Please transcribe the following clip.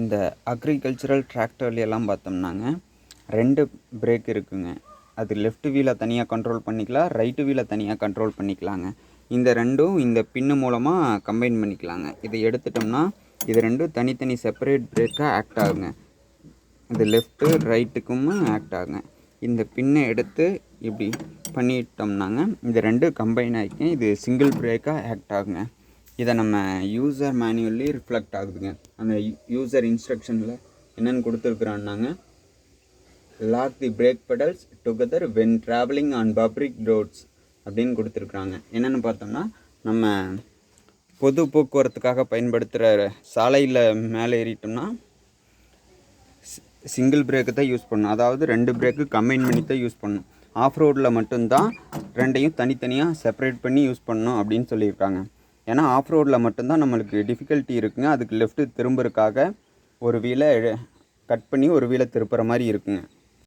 இந்த அக்ரிகல்ச்சரல் டிராக்டர்லையெல்லாம் பார்த்தோம்னாங்க ரெண்டு பிரேக் இருக்குங்க. அது லெஃப்ட் வீலை தனியாக கண்ட்ரோல் பண்ணிக்கலாம் ரைட்டு வீலை தனியாக கண்ட்ரோல் பண்ணிக்கலாங்க. இந்த ரெண்டும் இந்த பின்னு மூலமாக கம்பைன் பண்ணிக்கலாங்க. இதை எடுத்துட்டோம்னா இது ரெண்டும் தனித்தனி செப்பரேட் பிரேக்காக ஆக்ட் ஆகுங்க. இது லெஃப்ட்டு ரைட்டுக்கும் ஆக்ட் ஆகுங்க. இந்த பின்னை எடுத்து இப்படி பண்ணிட்டோம்னாங்க இது ரெண்டும் கம்பைன் ஆகிக்கும் இது சிங்கிள் பிரேக்காக ஆக்ட் ஆகுங்க. இதை நம்ம யூசர் மேனுவல்லி ரிஃப்ளெக்ட் ஆகுதுங்க. அந்த யூசர் இன்ஸ்ட்ரக்ஷனில் என்னென்னு கொடுத்துருக்குறான்னாங்க. Lock the brake pedals together when travelling on public roads அப்படின்னு கொடுத்துருக்குறாங்க. என்னென்னு பார்த்தோம்னா நம்ம பொது போக்குவரத்துக்காக பயன்படுத்துகிற சாலையில் மேலே ஏறிட்டோம்னா சிங்கிள் பிரேக்கு தான் யூஸ் பண்ணணும். அதாவது ரெண்டு பிரேக்கு கம்பைன் பண்ணி தான் யூஸ் பண்ணணும். ஆஃப் ரோடில் மட்டும்தான் ரெண்டையும் தனித்தனியாக செப்பரேட் பண்ணி யூஸ் பண்ணணும் அப்படின்னு சொல்லியிருக்காங்க. ஏன்னா ஆஃப் ரோடில் மட்டும்தான் நம்மளுக்கு டிஃபிகல்ட்டி இருக்குங்க. அதுக்கு லெஃப்ட்டு திரும்புறதுக்காக ஒரு வீலை கட் பண்ணி ஒரு வீலை திருப்புற மாதிரி இருக்குங்க.